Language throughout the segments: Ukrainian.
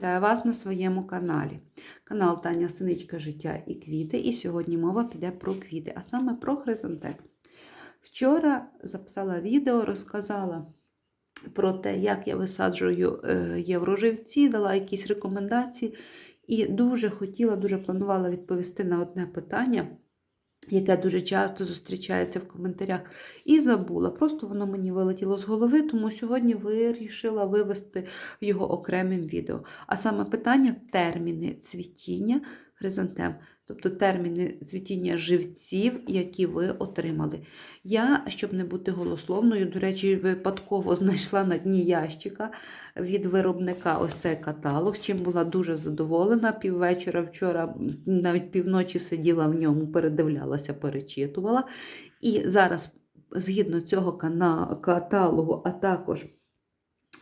Вітаю вас на своєму каналі. Канал Таня Синичка Життя і квіти. І сьогодні мова піде про квіти, а саме про хризантем. Вчора записала відео, розказала про те, як я висаджую е, євроживці, дала якісь рекомендації. І дуже хотіла, дуже планувала відповісти на одне питання, яке дуже часто зустрічається в коментарях, і забула. Просто воно мені вилетіло з голови, тому сьогодні вирішила вивести його окремим відео. А саме питання терміни цвітіння хризантем, тобто терміни цвітіння живців, які ви отримали. Я, щоб не бути голословною, до речі, випадково знайшла на дні ящика від виробника ось цей каталог, чим була дуже задоволена. Піввечора вчора, навіть півночі сиділа в ньому, передивлялася, перечитувала. І зараз, згідно цього каталогу, а також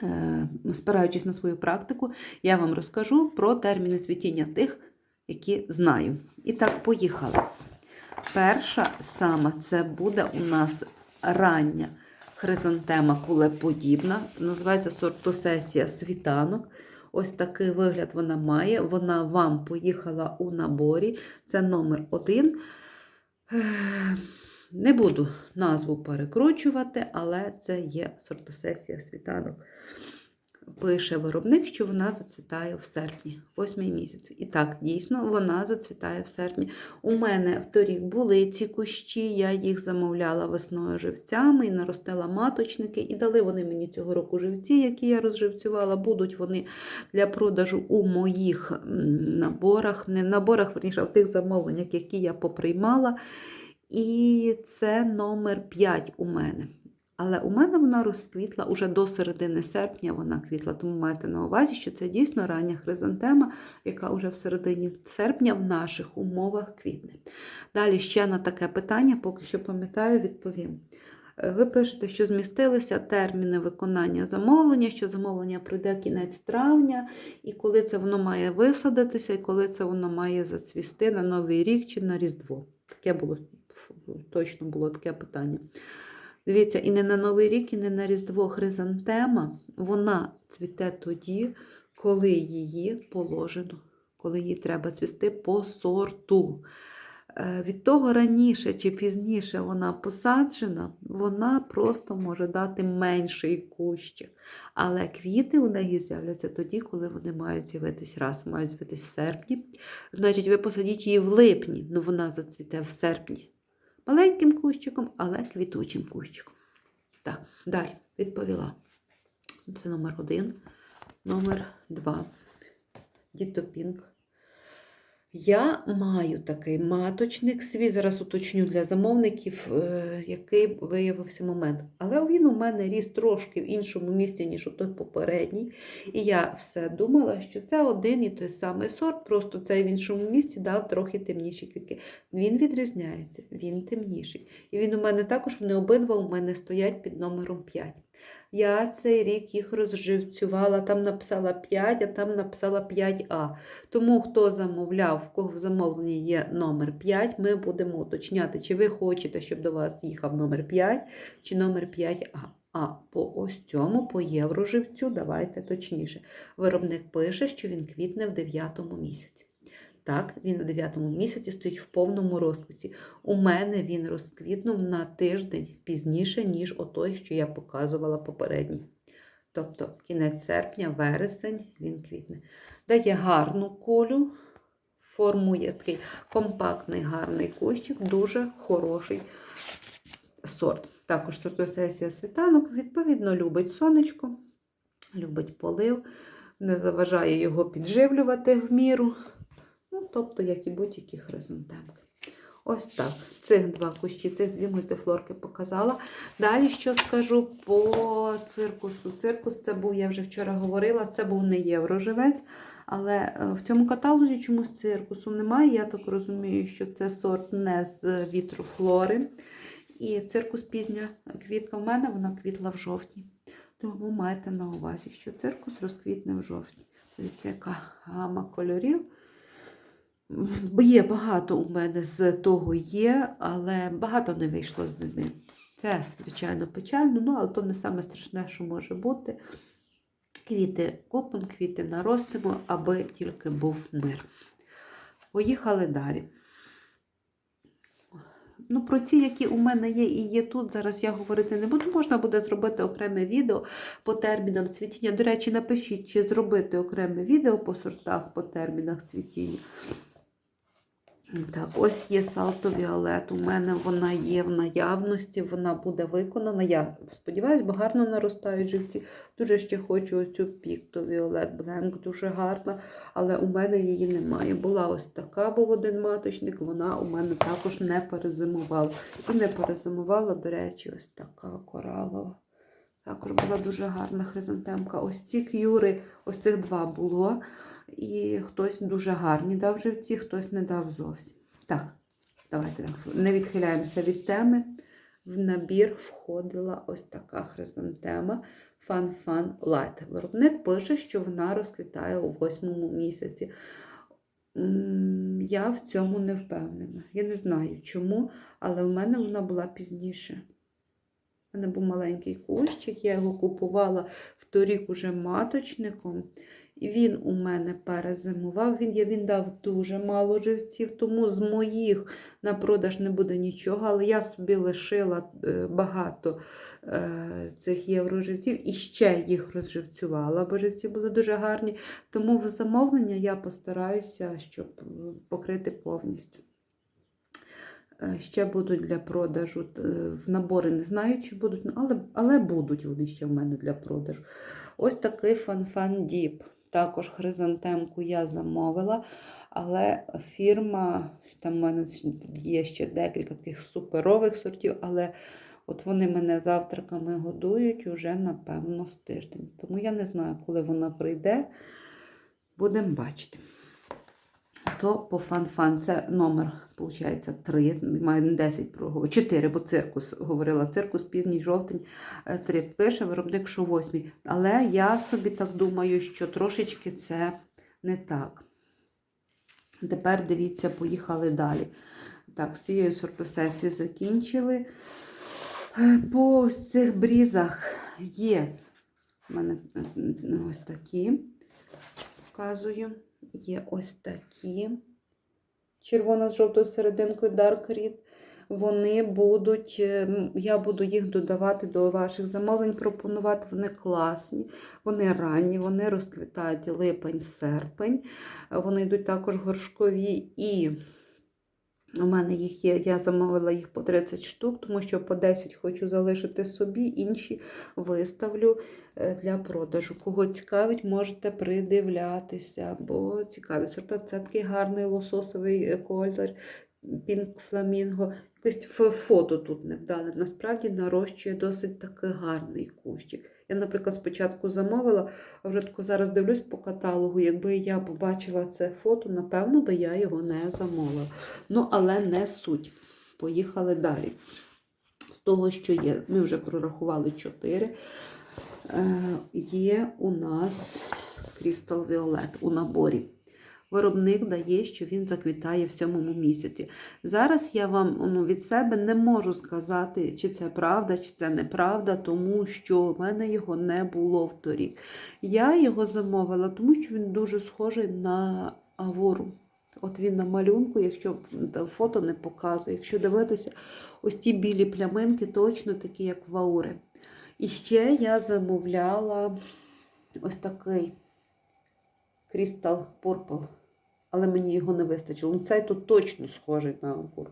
е, спираючись на свою практику, я вам розкажу про терміни цвітіння тих, які знаю. І так, поїхали. Перша саме це буде у нас рання хризантема кулеподібна. Називається сортосесія світанок. Ось такий вигляд вона має. Вона вам поїхала у наборі. Це номер один. Не буду назву перекручувати, але це є сортосесія світанок. Пише виробник, що вона зацвітає в серпні, восьмий місяць. І так, дійсно, вона зацвітає в серпні. У мене вторік були ці кущі, я їх замовляла весною живцями і наростила маточники. І дали вони мені цього року живці, які я розживцювала. Будуть вони для продажу у моїх наборах, не наборах, верніше, а в тих замовленнях, які я поприймала. І це номер 5 у мене. Але у мене вона розквітла уже до середини серпня вона квітла, тому майте на увазі, що це дійсно рання хризантема, яка вже в середині серпня в наших умовах квітне. Далі ще на таке питання, поки що пам'ятаю, відповім. Е, Ви пишете, що змістилися терміни виконання замовлення, що замовлення прийде кінець травня, і коли це воно має висадитися, і коли це воно має зацвісти на Новий рік чи на Різдво. Таке було точно було таке питання. Дивіться, і не на Новий рік, і не на Різдво хризантема, вона цвіте тоді, коли її положено, коли їй треба цвісти по сорту. Е, Від того раніше чи пізніше вона посаджена, вона просто може дати менший кущик. Але квіти у неї з'являться тоді, коли вони мають з'явитись раз, мають з'явитись в серпні. Значить, ви посадіть її в липні, але вона зацвіте в серпні маленьким кущиком, але квітучим кущиком. Так, далі відповіла. Це номер один. Номер два. Дітопінк. Я маю такий маточник свій, зараз уточню для замовників, е, який виявився момент. Але він у мене ріс трошки в іншому місці, ніж у той попередній. І я все думала, що це один і той самий сорт, просто цей в іншому місці дав трохи темніші квітки. Він відрізняється, він темніший. І він у мене також, вони обидва у мене стоять під номером 5. Я цей рік їх розживцювала, там написала 5, а там написала 5А. Тому хто замовляв, в кого в замовленні є номер 5, ми будемо уточняти, чи ви хочете, щоб до вас їхав номер 5 чи номер 5А. А по ось цьому, по євроживцю, давайте точніше. Виробник пише, що він квітне в 9 місяці. Так, він в 9 місяці стоїть в повному розквіті. У мене він розквітнув на тиждень пізніше, ніж отой, що я показувала попередній. Тобто кінець серпня, вересень він квітне. Дає гарну колю, формує такий компактний гарний кущик, дуже хороший сорт. Також сортосесія світанок, відповідно, любить сонечко, любить полив, не заважає його підживлювати в міру. Ну, тобто, як і будь-які хризантемки. Ось так. Цих два кущі, цих дві мультифлорки показала. Далі що скажу по циркусу. Циркус це був, я вже вчора говорила, це був не євроживець, але е, в цьому каталозі чомусь циркусу немає. Я так розумію, що це сорт не з вітрофлори. І циркус пізня квітка в мене, вона квітла в жовтні. Тому майте на увазі, що циркус розквітне в жовтні. Дивіться, яка гама кольорів. Є багато у мене з того є, але багато не вийшло з зими. Це, звичайно, печально, ну, але то не саме страшне, що може бути. Квіти купимо, квіти наростимо, аби тільки був мир. Поїхали далі. Ну, про ці, які у мене є і є тут, зараз я говорити не буду. Можна буде зробити окреме відео по термінам цвітіння. До речі, напишіть, чи зробити окреме відео по сортах, по термінах цвітіння. Так, ось є салто Віолет. У мене вона є в наявності, вона буде виконана. Я сподіваюся, бо гарно наростають живці. Дуже ще хочу оцю пікту Віолет Бленк, дуже гарна, але у мене її немає. Була ось така, був один маточник, вона у мене також не перезимувала. І не перезимувала, до речі, ось така коралова. Також була дуже гарна хризантемка. Ось ці к'юри, ось цих два було. І хтось дуже гарні дав живці, хтось не дав зовсім. Так, давайте не відхиляємося від теми. В набір входила ось така хризантема Fun Fun Light. Виробник пише, що вона розквітає у восьмому місяці. Я в цьому не впевнена. Я не знаю чому, але в мене вона була пізніше. У мене був маленький кущик, я його купувала вторік уже маточником. Він у мене перезимував. Він, він дав дуже мало живців, тому з моїх на продаж не буде нічого, але я собі лишила е, багато е, цих євроживців і ще їх розживцювала, бо живці були дуже гарні. Тому в замовлення я постараюся, щоб е, покрити повністю. Ще будуть для продажу. В набори не знаю, чи будуть, але, але будуть вони ще в мене для продажу. Ось такий фан-фан діп. Також хризантемку я замовила, але фірма, там в мене є ще декілька таких суперових сортів, але от вони мене завтраками годують уже, напевно, з тиждень. Тому я не знаю, коли вона прийде. Будемо бачити. То по фан-фан це номер, виходить, 3, маю не 10 проговорив, 4, бо циркус говорила, циркус пізній жовтень, 3 пише, виробник, що 8. Але я собі так думаю, що трошечки це не так. Тепер дивіться, поїхали далі. Так, з цією сортосесією закінчили. Е, По цих брізах є в мене е, ось такі, показую. Є ось такі. Червона з жовтою серединкою Dark Red. Вони будуть, е, я буду їх додавати до ваших замовлень, пропонувати. Вони класні, вони ранні, вони розквітають липень-серпень. Вони йдуть також горшкові і у мене їх є, я замовила їх по 30 штук, тому що по 10 хочу залишити собі, інші виставлю е, для продажу. Кого цікавить, можете придивлятися, бо цікаві сорта. Це такий гарний лососовий е, колір, пінк фламінго. Якось фото тут не вдали. Насправді нарощує досить такий гарний кущик. Я, наприклад, спочатку замовила, а вже тако зараз дивлюсь по каталогу. Якби я побачила це фото, напевно би я його не замовила. Ну, але не суть. Поїхали далі. З того, що є, ми вже прорахували 4. Е, є у нас крістал Віолет у наборі. Виробник дає, що він заквітає в сьомому місяці. Зараз я вам ну, від себе не можу сказати, чи це правда, чи це неправда, тому що в мене його не було вторік. Я його замовила, тому що він дуже схожий на авору. От він на малюнку, якщо фото не показує, якщо дивитися, ось ті білі пляминки точно такі, як в аури. І ще я замовляла ось такий Crystal Purple, але мені його не вистачило. Ну, Цей тут точно схожий на ампур.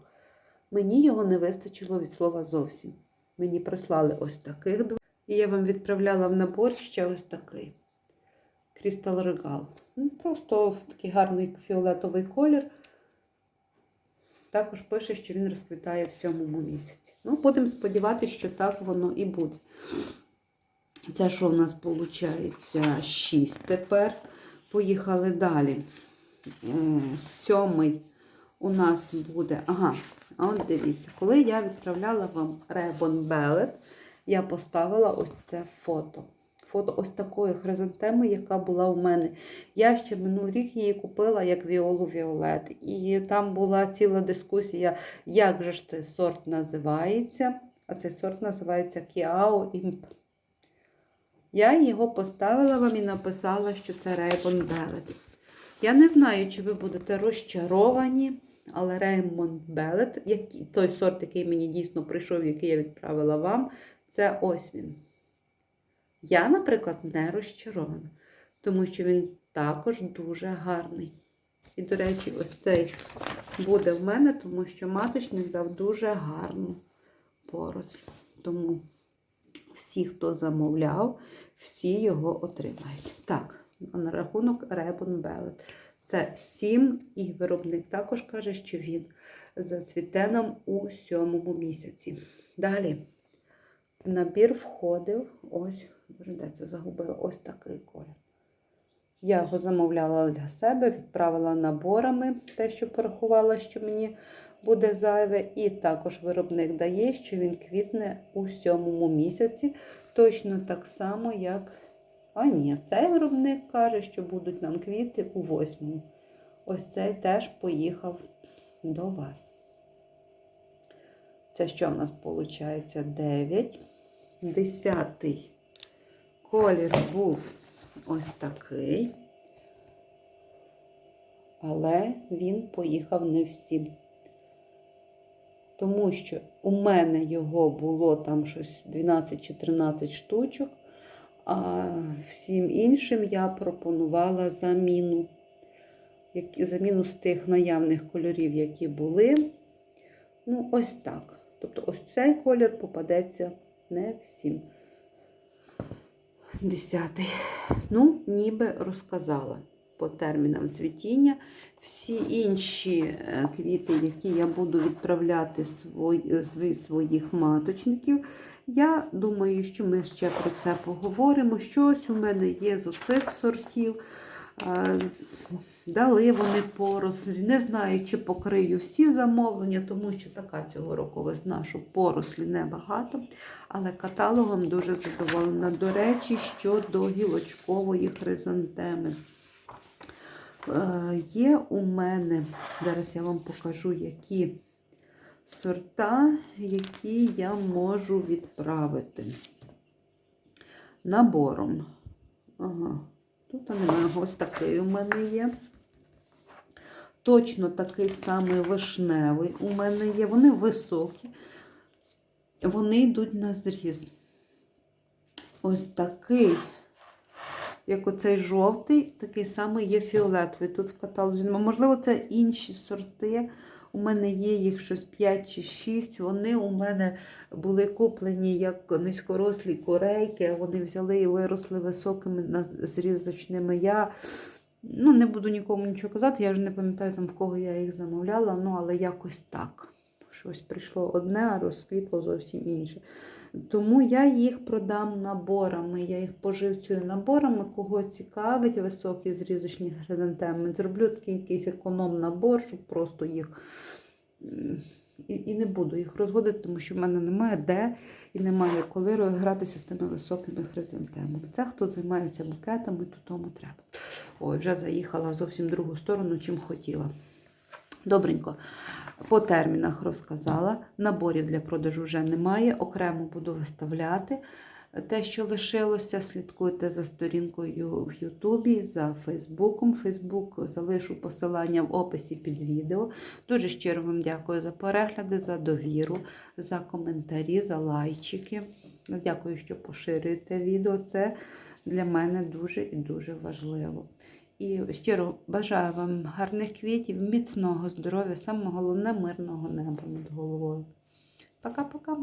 Мені його не вистачило від слова зовсім. Мені прислали ось таких два. І я вам відправляла в набор ще ось такий Crystal Regal. Ну, Просто такий гарний фіолетовий колір. Також пише, що він розквітає в сьомому місяці. Ну, будемо сподіватися, що так воно і буде. Це що в нас виходить? 6 тепер. Поїхали далі. Сьомий у нас буде. Ага, а от дивіться, коли я відправляла вам Ребон Белет, я поставила ось це фото. Фото ось такої хризантеми, яка була у мене. Я ще минулий рік її купила як Віолу Віолет. І там була ціла дискусія, як же ж цей сорт називається. А цей сорт називається Кіао Імп. Я його поставила вам і написала, що це Raymond Bellet. Я не знаю, чи ви будете розчаровані, але Raymond Bellet, той сорт, який мені дійсно прийшов, який я відправила вам, це ось він. Я, наприклад, не розчарована, тому що він також дуже гарний. І, до речі, ось цей буде в мене, тому що маточник дав дуже гарну поросль. Тому всі, хто замовляв, всі його отримають. Так, на рахунок Ребон Белет. Це 7, і виробник також каже, що він зацвіте нам у сьомому місяці. Далі набір входив ось, де це загубила, ось такий колір. Я його замовляла для себе, відправила наборами, те, що порахувала, що мені буде зайве. І також виробник дає, що він квітне у сьомому місяці, точно так само, як. А ні, цей виробник каже, що будуть нам квіти у восьмому. Ось цей теж поїхав до вас. Це що в нас виходить? 9. Десятий колір був ось такий. Але він поїхав не всім. Тому що у мене його було там щось 12 чи 13 штучок, а всім іншим я пропонувала заміну. Заміну з тих наявних кольорів, які були. Ну, ось так. Тобто, ось цей колір попадеться не всім. Десятий. Ну, ніби розказала по термінам цвітіння. Всі інші е, квіти, які я буду відправляти зі своїх маточників, я думаю, що ми ще про це поговоримо. Щось у мене є з оцих сортів. Е, Дали вони порослі. Не знаю, чи покрию всі замовлення, тому що така цього року весна, що порослі небагато. Але каталогом дуже задоволена. До речі, щодо гілочкової хризантеми. Е, Є у мене, зараз я вам покажу, які сорта, які я можу відправити набором. Ага, тут немає, ось такий у мене є. Точно такий самий вишневий у мене є. Вони високі, вони йдуть на зріз. Ось такий, як оцей жовтий, такий самий є фіолетовий. Тут в каталозі. Можливо, це інші сорти. У мене є їх щось 5 чи 6. Вони у мене були куплені як низькорослі корейки. Вони взяли і виросли високими зрізочними. Я ну, не буду нікому нічого казати, я вже не пам'ятаю, там, в кого я їх замовляла, ну, але якось так. Щось прийшло одне, а розквітло зовсім інше. Тому я їх продам наборами, я їх поживцюю наборами, кого цікавить високі зрізочні хризантеми. Зроблю такий якийсь економ-набор, щоб просто їх. І, і не буду їх розводити, тому що в мене немає де і немає коли гратися з тими високими хризантемами. Це хто займається букетами, то тому треба. Ой, вже заїхала в зовсім другу сторону, чим хотіла. Добренько. По термінах розказала. Наборів для продажу вже немає. Окремо буду виставляти те, що лишилося. Слідкуйте за сторінкою в Ютубі, за Фейсбуком. Фейсбук залишу посилання в описі під відео. Дуже щиро вам дякую за перегляди, за довіру, за коментарі, за лайчики. Дякую, що поширюєте відео. Це для мене дуже і дуже важливо. І щиро бажаю вам гарних квітів, міцного здоров'я, саме головне мирного неба над головою. Пока-пока.